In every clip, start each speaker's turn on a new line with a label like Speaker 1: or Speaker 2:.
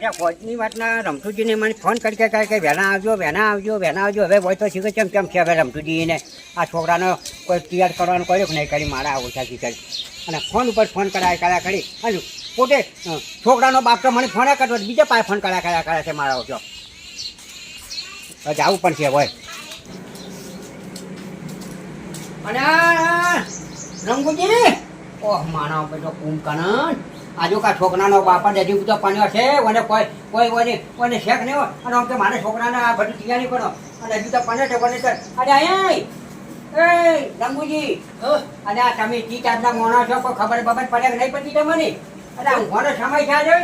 Speaker 1: બધા ફોજની વાતના રમતુજીને મને ફોન કરી કે કે વહેલા આવજો વહેલા આવજો વહેલા આવજો. હવે હોય તો શીખે કેમ કેમ છે હવે રમતુજીને? આ છોકરાનો કોઈ તૈયાર કરવાનું કર્યો નહીં કરી, મારા ઓછા કરી. અને ફોન ઉપર ફોન કરાય, કર્યા, કરી. અને પોતે છોકરાનો બાપ તો મને ફોન કરતો, બીજા પાસે ફોન કર્યા કર્યા કરે છે મારા ઓછો. જવું પણ છે હોય અને રંગુજી! ઓહ માનવ બેટો કુંભકરણ આજુ કા છોકરાનો બાપા હજી બધો પાણ્યો છે અને કોઈ કોઈ કોઈને કોઈને શેખ નહીં હોય. અને આમ કે મારે છોકરાને આ બધું તૈયારી કરો. અને હજુ તો પાણ્યો છે કોને છે. અરે અહીંયા એ રંગુજી. અને આ તમે ટી ટાઈપના મોણા છો કોઈ ખબર બબર પડે કે નહીં પડતી તમને? અરે હું ઊંઘવાનો સમય છે આજે.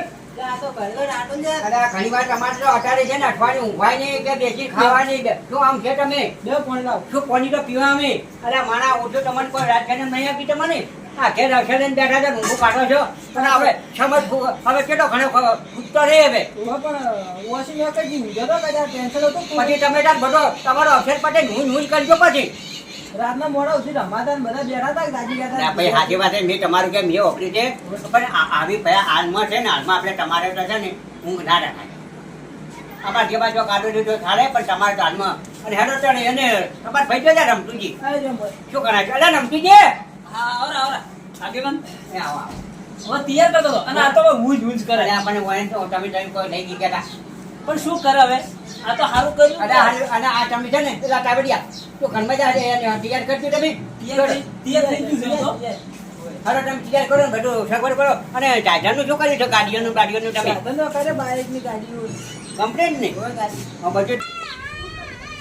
Speaker 1: ઘણી વાર તમારે તો છે ને અઠવાડિયું ઊંઘવાય નહીં કે બેસી ખાવાની. શું આમ છે તમે? શું પાણી તો પીવા અમે? અરે માણા ઓછું તમને કોઈ રાજકારણ નહીં આપી તમને? આ ઘેર અક્ષરે બેઠા છે ઊંઘો કાઢો છો. પણ હવે સમજ હવે કેટલો ઘણો ઉત્તર રે હવે. પછી તમે બધો તમારો અક્ષર પટે હું હું કરજો પછી.
Speaker 2: રાતના મોડા સુધી રમાતા બધા બેઠા હતા દાદી ગયા
Speaker 1: ભાઈ સાચી વાત મેં તમારું કેમ મેં ઓપરી છે? પણ આવી ભયા હાલમાં છે ને હાલમાં આપણે તમારે તો છે ને ઊંઘ ના રખાય. અમારા જે બાજુ કાઢો દીધો થાળે પણ તમારે હાલમાં અને હેડો ને એને તમારે ભાઈ જોયા રમતુજી? શું કરાય અરે રમતુજી?
Speaker 3: હા આવરા આવરા. આગેવાન?
Speaker 1: એ આવો આવો.
Speaker 3: હવે તૈયાર કરતો હતો. અને આ તો હવે ઊંઝ ઊંઝ કરે.
Speaker 1: અરે આપણને તો તમે તમે કોઈ લઈ ગયા હતા
Speaker 3: પણ શું કરે હવે? આ તો સારું કર્યું.
Speaker 1: અને આ- અને આ તમે છે ને પેલા ટાબડિયા તો ઘરમાં જા તૈયાર કરજો તમે.
Speaker 3: તૈયાર થઈ- ગયું છે તો
Speaker 1: તમે તૈયાર કરો ને બધું સગવડ કરો. અને ટાઈટરનું શું કર્યું છે? ગાડીઓનું ગાડીઓનું તમે.
Speaker 2: સાધનો કરે બાઇકની ગાડીઓ.
Speaker 1: કમ્પ્લેન નહીં
Speaker 2: હોય
Speaker 1: બધું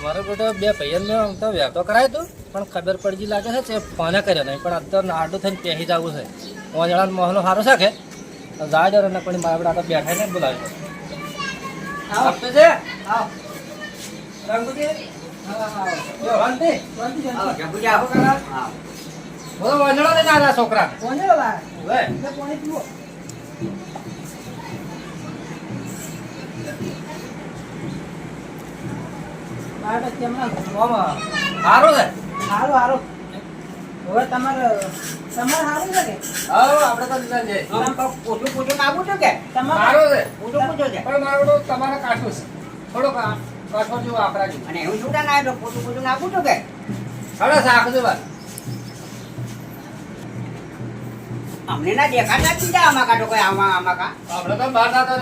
Speaker 4: મારો બેટો બે ભાઈઓને આમ તો વ્યાતો કરાય તું પણ ખબર પડજી લાગે છે તે ફોને કર્યો નહીં. પણ અત્યારે આડું થઈને પહેરી જવું છે. હું જણા મોહનો સારો છે કે? જાય જરા ને પણ મારા બેટા બેઠા ને
Speaker 1: બોલાવી.
Speaker 4: આપતો છે?
Speaker 1: આવો.
Speaker 4: રંગુજી?
Speaker 2: હા.
Speaker 4: સારો છે?
Speaker 2: સારું સારું હવે તમારે તમારે સારું છે કે?
Speaker 4: હા આપણે તો લીધા છે.
Speaker 1: આમ પૂછું નાખું છું કે?
Speaker 2: તમારે
Speaker 4: છે.
Speaker 1: પૂછું પૂછો છે.
Speaker 4: પણ મારો તમારે કાઠો છે. થોડો કાઠો જેવો
Speaker 1: અને એવું છૂટા ના તો પૂછું પૂછું નાખું છું કે?
Speaker 4: શાક છે
Speaker 1: અમને ના દેખાતા જ આમાં કાઢો કોઈ આમાં આમાં કા.
Speaker 4: આપણે તો બહાર તો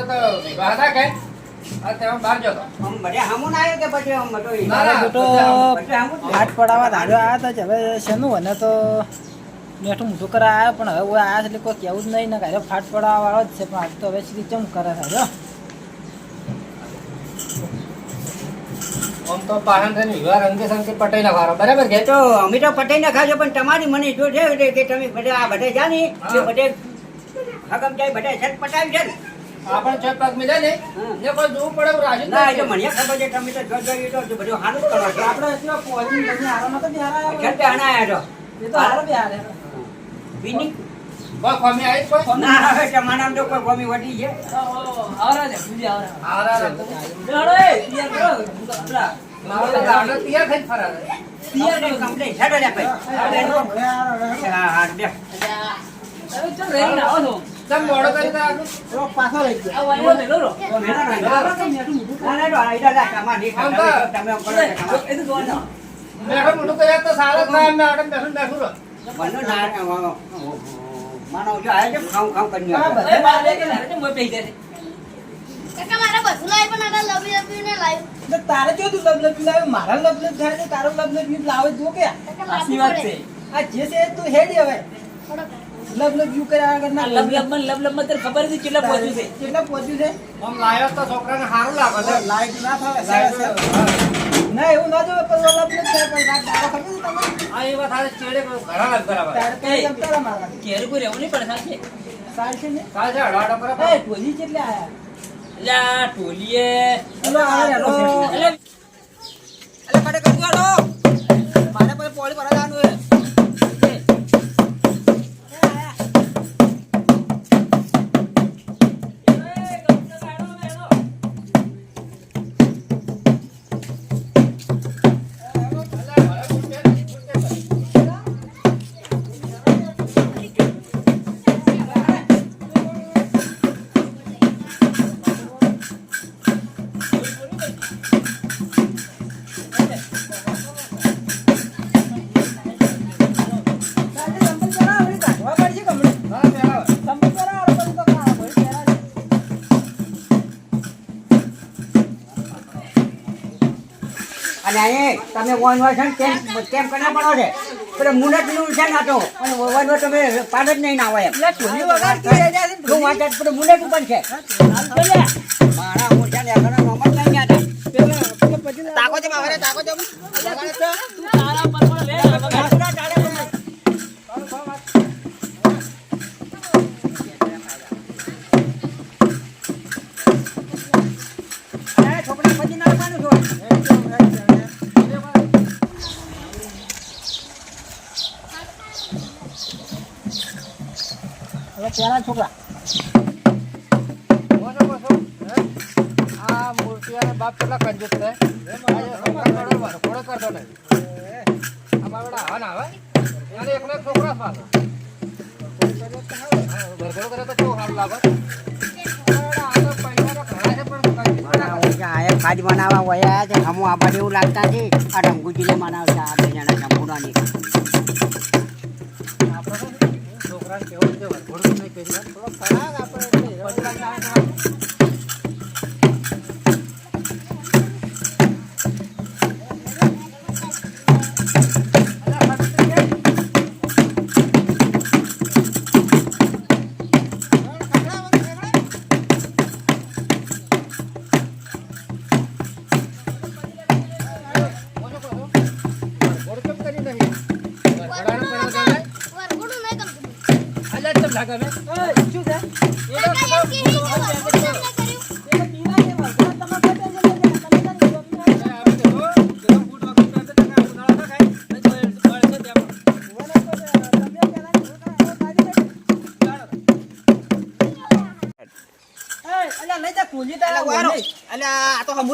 Speaker 4: વિવાહ
Speaker 1: ના કે?
Speaker 2: મેઠું મોટું કરવા આવ્યા પણ હવે આ એટલે કોઈ કેવું જ નહીં ને કાંઈ. ફાટ પડાવવા વાળો જ છે પણ આજ તો હવે સીધી ચમ કરે
Speaker 4: આમ તો પાહન થઈને વિવાહ રંગે સંગે પટાઈ નાખવાનો. બરાબર કે?
Speaker 1: તો અમે તો પટાઈ ના ખાજો પણ તમારી મને જો છે કે તમે બધા આ બધે જાની એ. બધે હકમ જાય બધે છત પટાવી છે ને.
Speaker 4: આપણ છ પગ મિલે ને? ને કોઈ જોવું પડે રાજી
Speaker 1: ના એટલે તો મને ખબર છે તમે તો જો જો એ તો બધું જ કરો છો.
Speaker 2: આપણે એટલો પોઈન્ટ તમે હારો તો બિહાર
Speaker 1: છત પે આના આવ્યા
Speaker 2: એ તો હારો બિહાર
Speaker 1: છો વિની
Speaker 4: કોઈ ખોમી આવી કોઈ?
Speaker 1: ના આવે કે માનામ તો કોઈ ગમી વટી છે.
Speaker 3: આવરા દે પૂજી આવરા
Speaker 4: રંગ.
Speaker 3: ચાલો એ પિયર કરો આપડા
Speaker 4: મારો તો ગામડો તૈયાર થઈને ફરાવે.
Speaker 3: તૈયાર કરો
Speaker 1: કમ્પ્લેટ છેડો લે ભાઈ. હા હા બે
Speaker 3: હવે ચાલ રેડી આવો છો?
Speaker 4: તમે મોડો કરી દો આગળ.
Speaker 2: પાછો લઈ ગયા
Speaker 3: આ વાયરો મેલો રો
Speaker 1: તો મેના ના ના ના ના ના આ ઈડા લા તમારની
Speaker 4: આમ
Speaker 1: તમે આમ કરો કે
Speaker 3: એ તો જોવા જાઓ
Speaker 4: બેઠો કર્યા તો સારું જ થાય આડમ બેઠું ને બેઠું રહો.
Speaker 1: ના માનો જો આ છે ખાઉં ખાઉં કરી
Speaker 2: બરાબર.
Speaker 3: એ બાર કે લારે છે મોય પઈ જાય
Speaker 5: કાકા મારે બધું લાવી પણ આના લવી લવી ને લાવી
Speaker 2: તારે જો તું લબલબી લાવે મારા લબલબ થાય છે તારો લબલબી લાવે જો કે
Speaker 3: સાચી વાત છે
Speaker 2: આ જે છે તું હેડી હવે
Speaker 5: થોડો
Speaker 2: લબલબ કર્યા વગર ના
Speaker 3: લબ લબમાં લબ લબમાં તને ખબર હતી કેટલા પહોંચ્યું છે?
Speaker 2: કેટલા પહોંચ્યું છે?
Speaker 4: આમ લાયો તો છોકરાને સારું લાગે છે.
Speaker 2: લાઈટ ના થાય ના એવું ના જોવે પણ લબલબ થાય પણ રાત દાડો ખબર છે તમને?
Speaker 4: આ એ વાત હારી ચેડે ઘણા લાગ બરાબર.
Speaker 2: તારે તો તારા મારા
Speaker 3: કેર કોઈ રહેવું નહીં પડે સાચે.
Speaker 2: સાચે છે ને?
Speaker 4: સાચે હળો હળો
Speaker 2: એ ટોલી કેટલે આયા?
Speaker 3: એટલે આ ટોલીએ
Speaker 2: હલો આ હેલો
Speaker 3: એટલે
Speaker 1: અલે પડે કઈ આલો મારા પર પોળી ભરા અને તમે વનવા છે ને કેમ કેમ કરીને પડો છે? પેલો મુનટનું છે ના તો. અને વનવા તમે પાડ જ નહીં ના હોય એમ. શું વાત છે? પેલું ઉપર છે. મારા હું છે ને એકાદો નંબર નહીં ગયા
Speaker 2: તાકો છે મારે તાકો છે. તું
Speaker 3: તારા પર પણ લે,
Speaker 1: ખાજ બનાવવા વયા છે. હમું આ બાજુ એવું લાગતા છે. આ રંગુજીને બનાવશે આ બે જણા
Speaker 4: આપણે તો કેવું છે આપણે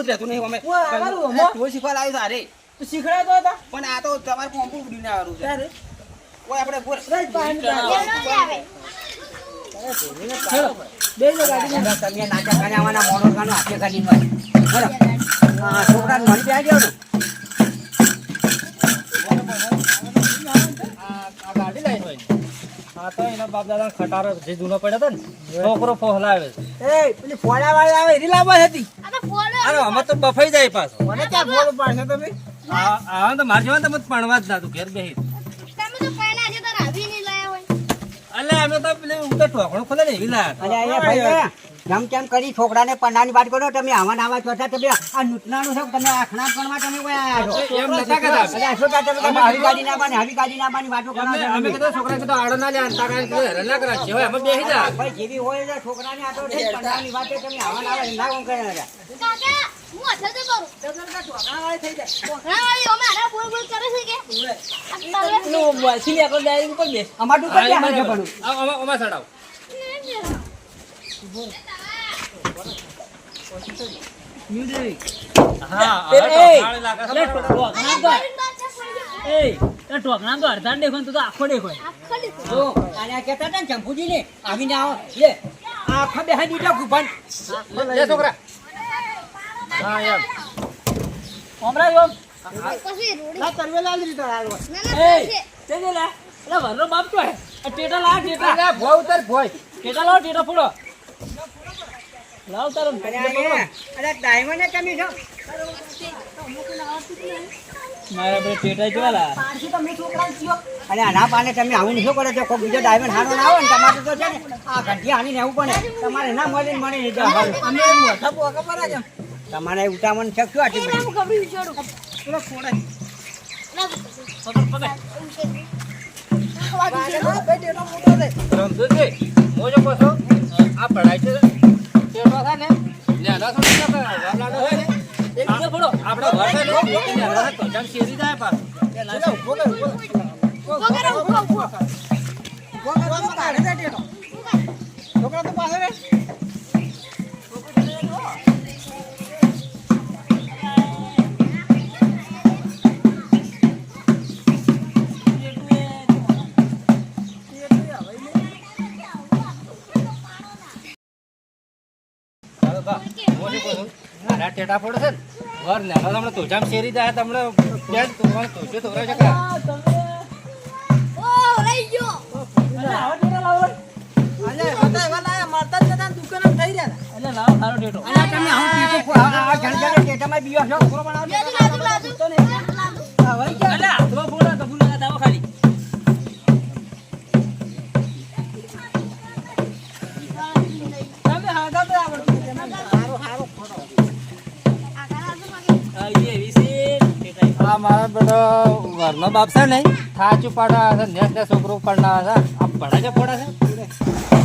Speaker 4: જ
Speaker 6: રહેતું નહીં અમે ઢોલ શીખવા લાવ્યું તારે.
Speaker 2: તું શીખડાતો હતા?
Speaker 6: પણ આ તો તમારે પોંપુ ઉડીને આવવાનું છે? કોઈ આપણે
Speaker 5: આવે.
Speaker 2: બે જો ગાડી
Speaker 1: બધા તમે નાચા ગાનાવાના મોડો ગાનો હાથે હોય છોકરાને મળી જાય ગયો
Speaker 4: આ તો એના બાપ દાદા ખટારો જે જૂનો પડ્યો હતો ને છોકરો ફોહલાવે છે.
Speaker 2: એ પેલી ફોડા વાળી આવે એરી લાવવા હતી.
Speaker 5: આ તો ફોડો.
Speaker 4: અરે અમે તો બફાઈ જાય પાછો.
Speaker 2: મને ક્યાં ફોડો પાડશો તમે?
Speaker 4: આ આ તો માર જેવા તમે પણવા જ ના તું ઘેર બેહી
Speaker 5: તમે તો પહેલા તો રાવી નહીં લાયા હોય.
Speaker 4: અલે અમે તો પેલી ખોલે ને એવી લાયા
Speaker 1: ભાઈ જેમ તેમ કરી? છોકરાને પન્નાની વાત કરો તમે આવા નાવા છો તમે આ નૂતનાનું છો તમે આખણા પણમાં તમે કોઈ આયા છો?
Speaker 4: એમ નતા કહેતા.
Speaker 1: એટલે શું કહેતા તમે? તમે ગાડી ના બાની આવી ગાડી ના બાની વાતો કરો
Speaker 4: અમે
Speaker 1: છો?
Speaker 4: કીધું છોકરા કીધું આડો ના લે અંતા કાંઈ ના કરા જેવાય અમે બેહી જા.
Speaker 1: ભાઈ જેવી હોય એટલે છોકરાને આ તો છે પન્નાની વાતે તમે આવા નાવા ના કોણ કરે
Speaker 5: કાકા, હું અથડે કરું.
Speaker 2: ઢોકળાવાળી થઈ જાય.
Speaker 5: વાળી અમે આરા બોલ બોલ કરે છે કે? તલવાર
Speaker 3: પેલું લે, direct ઉપર બેસ.
Speaker 1: અમારું તો ક્યાં હાલ છે ભણું?
Speaker 4: ચડાવ હા
Speaker 3: એ, લે. ઢોકણા તો- અડધા ને દેખો ને તું આખો દેખો.
Speaker 1: જો, અને આ હતા ને ચંપુજીને, આવીને આવો, લે, આખા બેહાઈ દીધા કૂપન.
Speaker 4: લે છોકરા હા એમ
Speaker 3: હમણાં જો.
Speaker 2: ના તરવેલા જ રીતે હાલવા
Speaker 5: ના, ના,
Speaker 3: એ,
Speaker 5: પછી.
Speaker 3: લે. અલે, વરનો બાપ તો હે. ટેટા લાવ, ટેટા.
Speaker 4: ભોય ઉતર ભોય
Speaker 3: ટેટા લાવ, ટેટા ફોડો. લાવ તારો
Speaker 1: અરે ડાયમંડ તમે છો?
Speaker 3: મારા બે પેટા લાયા?
Speaker 2: પારસી તમે છોકરા છો
Speaker 1: અને આના પાને તમે આવું શું કરો છો કોઈ બીજો ડાયમંડ હાનો ના આવે ને તમારે તો છે ને આ ઘંટી હાની રહેવું પડે તમારે ના મળે ને મળે નહીં
Speaker 2: અમે મોઢા પોકા પર જ
Speaker 1: તમારે ઉતામણ છે શું આટલી બધી?
Speaker 5: હું કપડું વિચારું.
Speaker 2: પેલો
Speaker 5: ના,
Speaker 3: પકડ, પકડ.
Speaker 5: એવું છે. આ પડાય છે.
Speaker 2: ભાઈ ટેટો મોટો છે
Speaker 4: રમતુજી હું જો કહું છું આ પઢાઈ છે તેડવા થાય ને નેના તો
Speaker 2: છોકરા તો પાસે રે
Speaker 4: ટેટા ફોડે છે ને ઘર નેના તમને તોજામ શેરી જાય તમને બેન તોડવાનું તો તોરા છે કા
Speaker 5: ઓ, રહી ગયો.
Speaker 3: અલે, આવા ટેટા લાવો.
Speaker 2: અલે હતા એવા લાયા મારતા જ નતા દુકાન થઈ રહ્યા.
Speaker 3: એટલે લાવો સારો ટેટો
Speaker 1: અલે તમે આવું પીછું આ ઘણ ઘણ જણજાને ટેટામાં બીયો છો.
Speaker 5: લાજુ લાજુ લાજુ
Speaker 2: હા, વળી ગયા.
Speaker 3: એટલે હાથમાં
Speaker 4: મારા ઘરનો બાપ છે ને, થાચું પાડવા છે, ને ને છોકરો પડના છે. આ છે પોડા
Speaker 1: છે?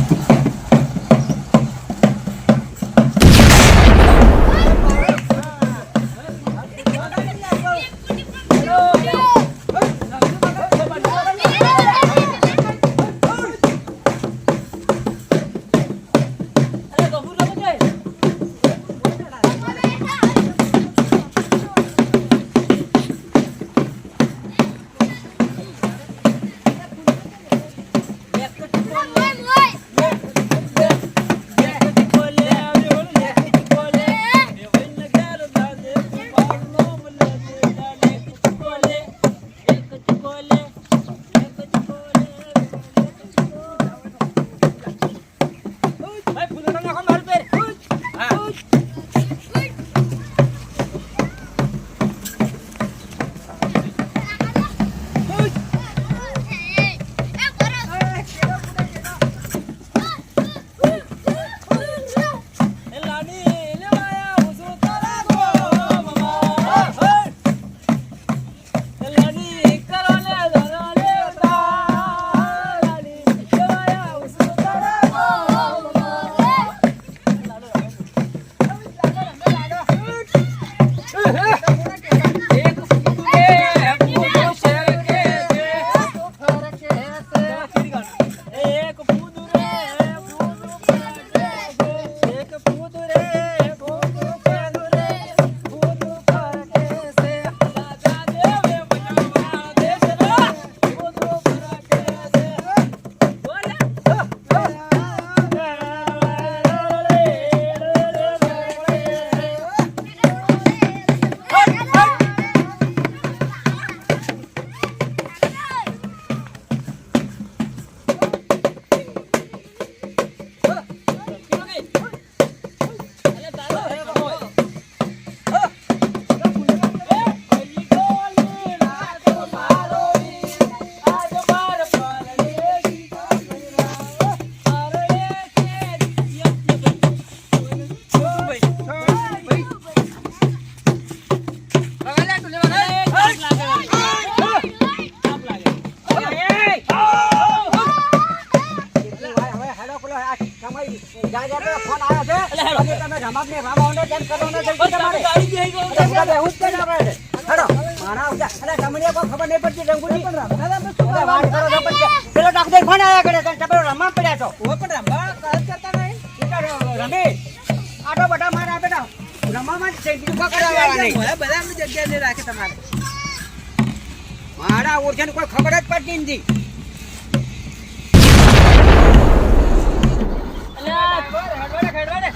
Speaker 1: મારા ઓળખાણ કોઈ ખબર જ પડતી નથી.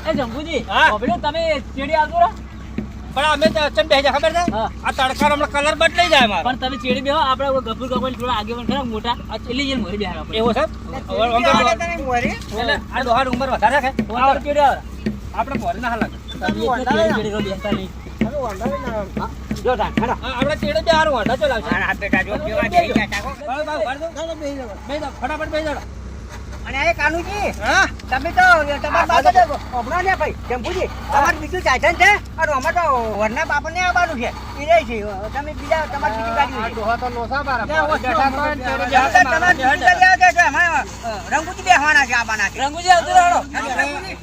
Speaker 3: એ જંબુજી
Speaker 4: હા?
Speaker 3: તમે ચેડી આવજો રો.
Speaker 4: પણ અમે તો અચન બેહી ખબર છે? આ તડકા હમણાં કલર બદલાઈ જાય મારો
Speaker 3: પણ તમે ચેડી બેહો આપણે ઓલો ગભર થોડા આગે પણ ખરા મોટા. એટલે જઈને મોરી બેહાડવા
Speaker 4: એવો છે? આ દોહાડ ઉંમર વધારે છે.
Speaker 3: તો આપણે
Speaker 4: મોરી ના હાલ લાગે બે ફટાફટ બેહી જાઓ.
Speaker 1: અને કાનુજી
Speaker 2: હા.
Speaker 1: તમે તો હમણાં ને ભાઈ શંભુજી તમારે બીજું સાધન છે? અને અમે તો વરના બાપાને આવવાનું છે. એ રહે છે. તમે બીજા તમારે બીજી ગાડી
Speaker 4: આ
Speaker 1: છે રંગુજી બેહવાના છે આવવાના છે.
Speaker 3: રંગુજી આવજો
Speaker 1: રહો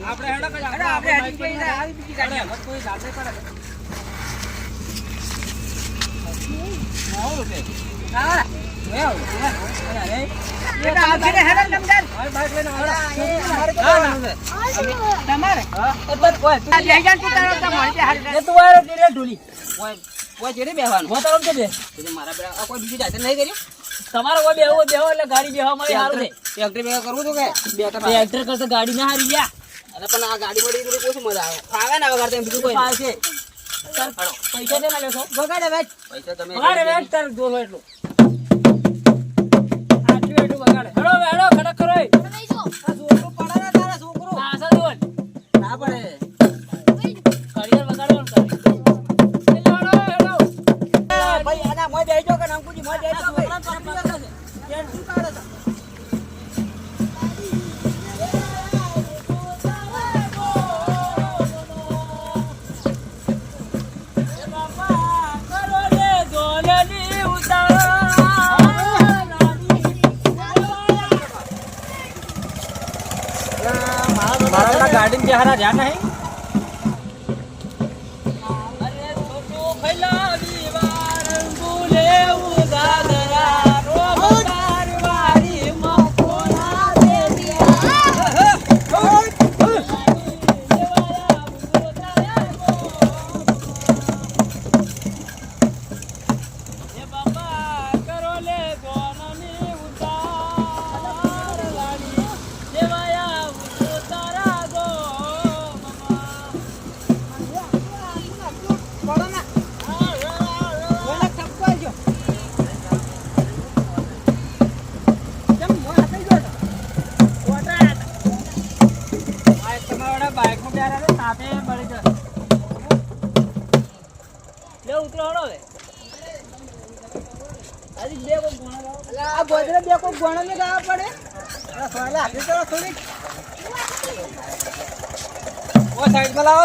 Speaker 4: આપણે હેડો કે
Speaker 1: આપણે ના આવી બીજી ગાડી.
Speaker 4: કોઈ જાતે કરે
Speaker 1: હા, તમારે
Speaker 3: કોઈ, બેહો એટલે ગાડી બેહવા મળે સારું છે
Speaker 6: ભેગા કરવું કે
Speaker 3: એક્ટર ગાડી ના હારી ગયા
Speaker 6: અરે પણ આ ગાડી મળી ગઈ કોઈ મજા આવે ફાવે ને વગર બીજું કોઈ.
Speaker 3: પાસે પૈસા ના લેશો
Speaker 1: વગાડે વેચ
Speaker 6: પૈસા તમે
Speaker 3: વગાડે વેચ તાર જોલો એટલું
Speaker 4: ઓ સાઈડમાં લાવો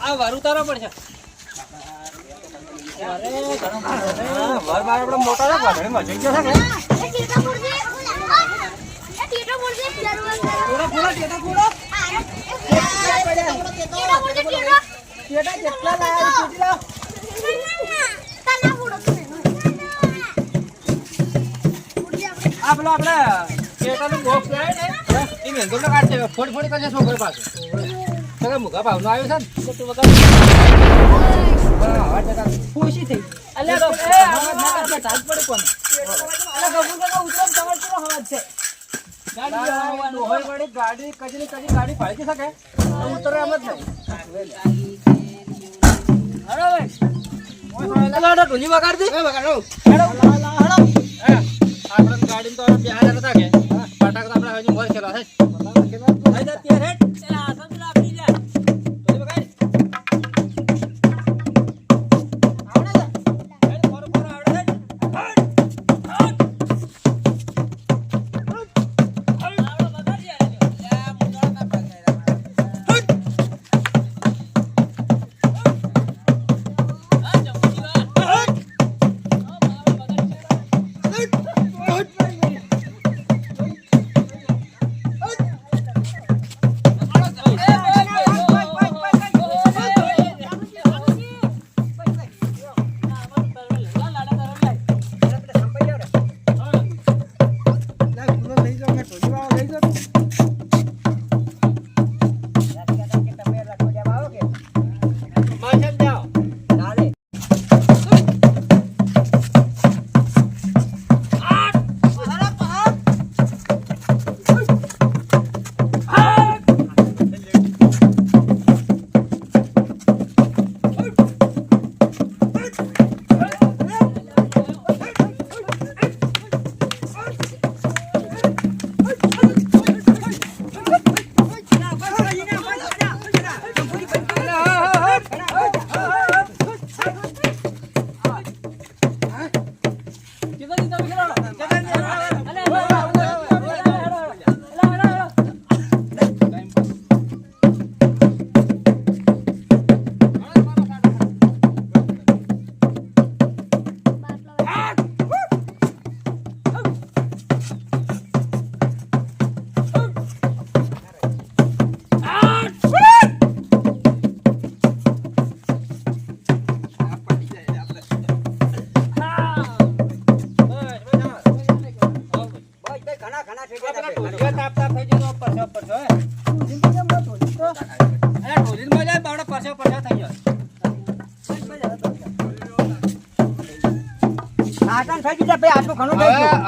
Speaker 4: આ વર ઉતારવો પડશે
Speaker 2: કેટલા લાયા છે? કેટલા?
Speaker 4: આ પેલો આપણે કેટાનું બોક્સ લાવે ને એ મેંગો નો કાઢશે ફોડ ફોડી કરશે છોકરો પાસે તમે મુગા ભાવનો આવ્યો છે ને તો વગર
Speaker 2: ખુશી થઈ.
Speaker 4: અલે
Speaker 2: ના કરતા ચાલ પડે કોને? અલા ગબુ કાકા ઉતરો તમાર કેવો અવાજ છે?
Speaker 4: ગાડી હોય વળી ગાડી પાડી શકે ઉતરે એમ જ નહીં. હળો ભાઈ. તો ઢોલી વગાડતી
Speaker 1: વગાડો.
Speaker 4: આપણે ગાડી તો બે હાજર હતા કે? આપણે હજુ ભર ખેલા તો હેડ ચલા.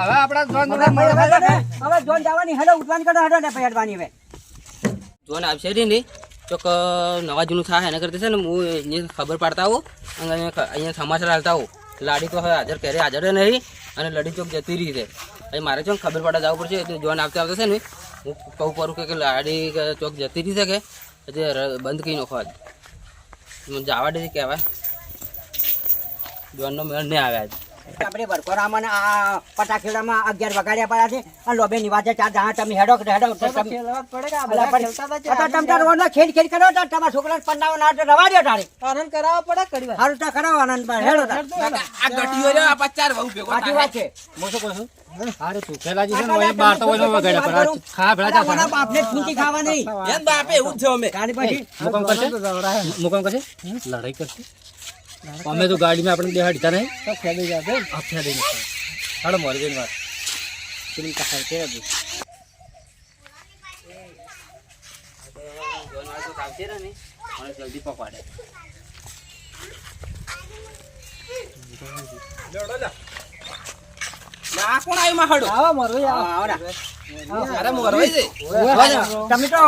Speaker 4: હવે આપણા જોન
Speaker 1: હવે જોન જવાની હેડો ઉઠવાની કરો હેડો ને પછી હેડવાની હવે.
Speaker 6: જોન આવશે રે ને. ચોક નવા જૂનું થાય એના કરતા છે ને હું એને ખબર પાડતા આવું અને અહીંયા અહીંયા સમાચાર હાલતા આવું. લાડી તો હવે હાજર ક્યારે હાજર નહીં અને લડી ચોક જતી રહી છે. અહીં મારે ચોક ખબર પાડવા જવું પડશે. જોન આવતા આવતા છે ને હું કહું કરું કે કે લાડી ચોક જતી રહી શકે એટલે બંધ કરી નાખો આજ. જવા દે કહેવાય. જોનનો મેળ નહીં આવે આજ.
Speaker 1: આપણે વરકોરામાં આ પટાખેડામાં અગિયાર વગાડ્યા પડ્યા છે. અને લોબે નિવાજે ચાર જણા તમે હેડો હેડો તમે
Speaker 2: ખેલવા જ પડે કે આ
Speaker 1: અલા
Speaker 2: બધા
Speaker 1: પણ
Speaker 2: ખેલતા હતા
Speaker 1: આ તો તમ તાર રોડનો ખેડ ખેડ કરો તો તમારા છોકરા પન્નાવો ના રવા દ્યો તારે.
Speaker 2: આનંદ કરાવવો પડે કરી
Speaker 1: હારું તો કરાવો આનંદ ભાઈ હેડો
Speaker 3: આ ગટીઓ રે આ પચાર વહુ ભેગો
Speaker 1: સાચી વાત છે.
Speaker 4: હું શું કહું છું? હારે તું ખેલાજી છે ને ઓય બાર તો ઓય વગાડ્યા પણ ખા ભેળા જા
Speaker 1: ઓના બાપને ફૂંકી ખાવા નહીં
Speaker 3: એન બાપે એવું જ છે અમે.
Speaker 1: તારી પછી?
Speaker 4: મુકામ કરશે? મુકામ કરશે? લડાઈ કરશે? અમે તો ગાડીમાં આપણે બેહાડતા નહીં.
Speaker 2: તો ખેલી જશે
Speaker 4: આફ્યા દઈને હાડો મોર જઈને વાત.
Speaker 2: પેલી કસાય કે હજુ.
Speaker 6: જલ્દી પકવાડે
Speaker 3: કોણ આવ્યું માં
Speaker 2: આવો મરવી આવો.
Speaker 1: આવડા.
Speaker 3: અરે મોરવાઈ
Speaker 1: તમે તો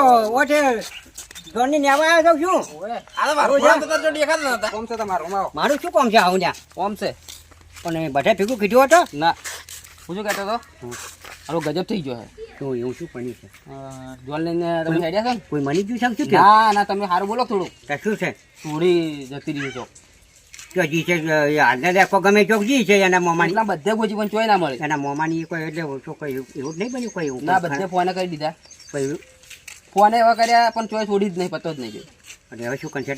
Speaker 1: જોનની નેવા આવ્યો છું શું?
Speaker 3: આ તો મારું ફોન તો તારો દેખાતો નતા. કોમ છે તમારું? માવો
Speaker 1: મારું શું કોમ છે આવું ત્યાં?
Speaker 6: કોમ છે.
Speaker 1: પણ બધા ભેગું કીધું હતો?
Speaker 6: ના. હું શું કહેતો હતો? હાલો ગજબ થઈ ગયો છે
Speaker 1: તો એવું શું પણ છે?
Speaker 6: જોલ લઈને તમે આઈડિયા છે?
Speaker 1: કોઈ મની ગયું છે કે શું
Speaker 6: ના ના તમે સારું બોલો થોડું
Speaker 1: કે શું છે?
Speaker 6: થોડી જતી રહી છો
Speaker 1: તો જી છે હાલને દેખો ગમે ચોક જી છે એના મોમાની
Speaker 6: એટલા બધે ગોજી પણ ચોય ના મળે.
Speaker 1: એના મોમાની કોઈ એટલે ઓછો કોઈ એવું એવું જ નહીં બન્યું કોઈ એવું
Speaker 6: ના બધે ફોન કરી દીધા.
Speaker 1: કોઈ
Speaker 6: ફોને એવા કર્યા પણ ચોય છોડી જ નહીં પતો જ નહીં
Speaker 1: અને હવે શું કરશે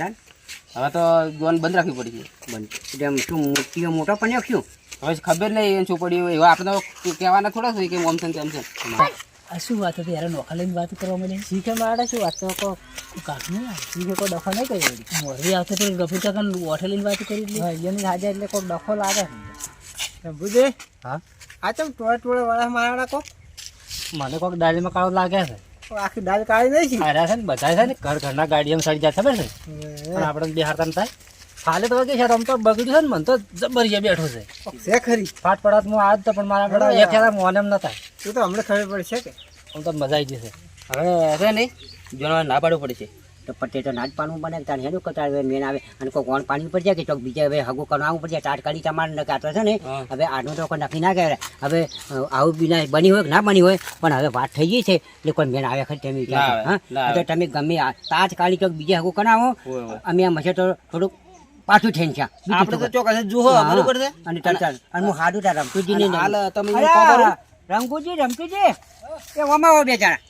Speaker 6: હવે તો જોન બંધ રાખવી પડી છે.
Speaker 1: બંધ. એટલે શું મોટીઓ મોટો પણ શું
Speaker 6: હવે ખબર નહીં એમ શું પડ્યું એવા આપણે તો કહેવાના થોડા છે કે મોમસન છે તેમ છે.
Speaker 2: આ શું વાત હતી? યાર નોખા લઈને વાત કરવા મળે શીખે મારે શું વાત? તો કાકનું શીખે કોઈ ડખો નહીં કરી વળી મોરવી આવતે તો ગફુર કાકા ઓઠે લઈને વાત કરી એટલે એની હાજર એટલે કોઈ ડખો લાગે બુજે
Speaker 4: હા?
Speaker 2: આ તો ટોળે ટોળે વાળા મારા કોક?
Speaker 4: મને કોઈક દાળીમાં કાળો લાગે છે.
Speaker 2: આખી દાળ કાઢી નહીં
Speaker 4: અરે છે ને બધા છે ને ઘર ઘરના ગાડીઓ સડી જાય ખબર છે? પણ આપણે બિહારતા થાય. ફાલે તો કે છે આમ તો બગડ્યું છે ને મને તો જબરિયા બેઠો છે.
Speaker 2: છે ખરી.
Speaker 4: ફાટ પડાત હું આજ તો પણ મારા ઘડા એક હેરા મોને ન થાય.
Speaker 2: એ તો હમણાં ખબર પડશે કે.
Speaker 4: આમ તો મજા આવી જશે
Speaker 6: હવે છે નહીં જોવા ના પાડવું પડશે
Speaker 1: તો પટ્ટે તો નાજ પાનું બને તાર કરતા હવે મેન આવે. અને કોઈ કોણ પાણી પડી જાય કે ચોક બીજા હવે હગું કરવાનું જાય. ચાટ કાઢી તમારે ન કાતો છે ને હવે આનું તો કોઈ નક્કી ના કહેવાય હવે આવું બી ના બની હોય કે ના બની હોય પણ હવે વાત થઈ ગઈ છે. એટલે કોઈ મેન આવે ખરી તમે હા? તો તમે ગમે તાજ કાઢી ચોક બીજા હગું કરાવો. અમે આમ હશે તો થોડુંક પાછું થઈને છે.
Speaker 6: આપણે તો ચોક્કસ જુઓ બરોબર છે?
Speaker 1: અને ચાલ અને હું હાડું તાર રમતુજી ને
Speaker 6: હાલ તમે?
Speaker 1: રમકુજી રમતુજી એ વમાવો બેચારા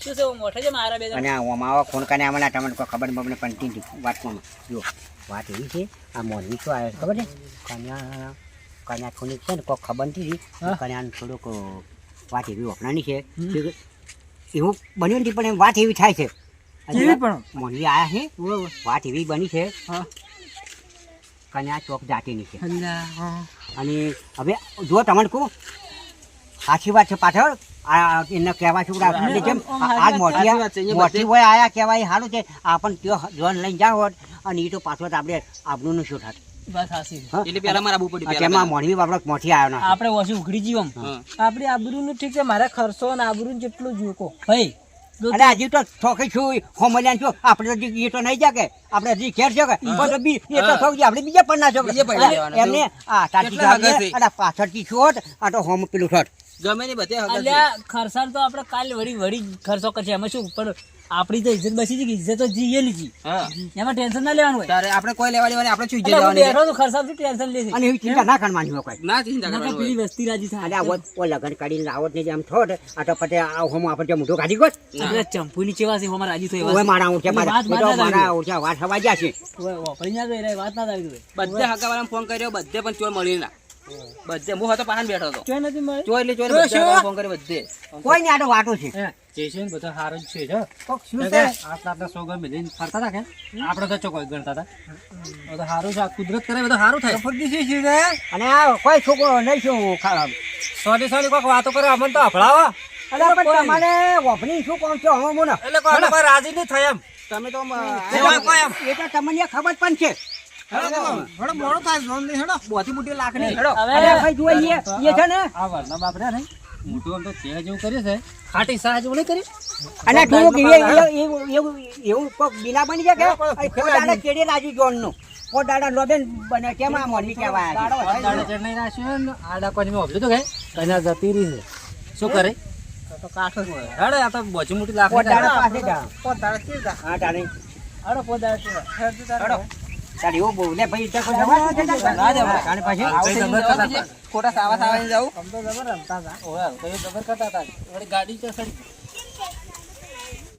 Speaker 2: શું છે મોઠે છે મારા બે
Speaker 1: અને આમાં આવા ફોન કરીને આમાં તમને કોઈ ખબર બબને પણ વાતમાં જો વાત એવી છે આ મોરવી શું આવ્યો ખબર છે? કન્યા કન્યા થોડીક છે ને કોઈ ખબર નથી કન્યાને થોડુંક વાત એવી વપરાની છે. એવું બન્યું નથી પણ એમ વાત એવી થાય છે? મોરવી આયા છે વાત એવી બની છે. કન્યા ચોક જાતિની છે. અને હવે જો તમને કહું સાચી વાત છે પાછળ. એને કહેવા છું જેમ આજ મોટી મોટી હોય આયા કહેવાય સારું છે. આપણ ત્યો જોન લઈને જાવ હોત અને એ તો પાછળ આપણે શું થાત. ના.
Speaker 2: આપણે ઓછી ઉઘડી આબરૂનું ઠીક છે મારા ખર્ચો અને આબરૂ જેટલું જોકો. ભાઈ
Speaker 1: અરે હજી તો છોકરી છું હોમલ્યાન છું. આપણે હજી એ તો નહીં જાગે. આપણે હજી ઘેર છે એ તો છોકરી આપણે બીજા પણ ના
Speaker 6: ના.
Speaker 1: એમને આ
Speaker 6: હગા છે?
Speaker 1: પાછળથી છોટ આ તો હોમ પેલું છોટ
Speaker 6: ગમે ને બધે.
Speaker 2: અલ્યા ખર્ચાળ તો આપણે કાલ વળી વળી ખર્ચો કરશે. એમાં શું? પણ આપણી તો ઇજ્જત બસી ગઈ ઇજ્જત તો જીએ
Speaker 6: લીધી
Speaker 2: એમાં ટેન્શન ના લેવાનું હોય.
Speaker 6: તારે આપણે કોઈ લેવા લેવાની આપણે શું ઇજ્જત લેવાની?
Speaker 2: બેઠો છું ખર્ચાળ શું ટેન્શન લેશે?
Speaker 1: અને એવી ચિંતા ના કરવાની હોય કોઈ.
Speaker 6: ના ચિંતા કરવાની
Speaker 2: પેલી વસ્તી રાજી થાય.
Speaker 1: આ ઓ લગન કાઢી લાવત ને જેમ થોડ આ તો પટે આ હોમ આપણે જે મોઢું કાઢી ગયો
Speaker 2: ચંપુ ચંપુની ચેવા છે? હોમ રાજી થઈ
Speaker 1: હોય મારા
Speaker 2: ઉઠે
Speaker 1: મારા તો મારા ઉઠે વાત હવા ગયા છે.
Speaker 2: વાપરી ના જાય વાત ના આવી હોય
Speaker 6: બધે હકાવાળા ફોન કર્યો બધે પણ ચોર મળી ના. બધે. હું હતો પાછળ બેઠો હતો.
Speaker 2: ચોય નથી
Speaker 6: એટલે બધે ફોન કરી બધે.
Speaker 1: કોઈ ને આટો વાટો છે.
Speaker 4: જે છે ને જ છે જો.
Speaker 1: શું છે?
Speaker 4: આટલા આટલા સોગમ મિલીને ફરતા હતા કે આપણે તો ચોકો ગણતા હતા? બધું સારું છે આ કુદરત કરે બધું સારું થાય.
Speaker 1: અને આ કોઈ છોકરો નહીં શું ખા-
Speaker 4: સોની સોની કોઈક વાતો કરે અમને તો હફળાવો
Speaker 1: અરે પણ તમારે વોફની શું કોણ છો? હવે મોનો.
Speaker 4: એટલે કોઈ રાજી નહીં થાય એમ.
Speaker 6: તમે તો
Speaker 1: એ તો તમને ખબર પણ છે.
Speaker 6: બોથી મોટી લાકડી હેડો.
Speaker 2: હવે
Speaker 1: ભાઈ જુઓ એ એ છે ને.
Speaker 4: આ વરના બાપ ને મોટું આમ તો તે જેવું કર્યું છે. ખાટી સાહ જેવું નહીં કર્યું?
Speaker 1: અને થોડુંક એ- એ- એવું એવું એવું કોક બીના બની જાય કે કેડી પોતાના લોબેન બને કેમ આ મોની કહેવાય.
Speaker 4: દાડે ચટણી નાખ્યું ને આડા કોઈ મેં ઓબ્ઝર્વ તો કે કન્યા જતી રહી છે. શું કરે?
Speaker 2: તો કાઠો જ
Speaker 4: હેડે આ તો બોચી મોટી
Speaker 1: લાખ
Speaker 4: થાય.
Speaker 1: પાસે જા હા
Speaker 2: પોદા
Speaker 1: હેડો. તાર એવું બોલે. ભાઈ ત્યાં કોઈ જવા દે. પછી.
Speaker 6: જબર ખોટા સાવા સાવા જવું
Speaker 2: આમ તો જબર રમતા હતા.
Speaker 4: ઓય, તો જબર કરતા હતા. ગાડી તો સડી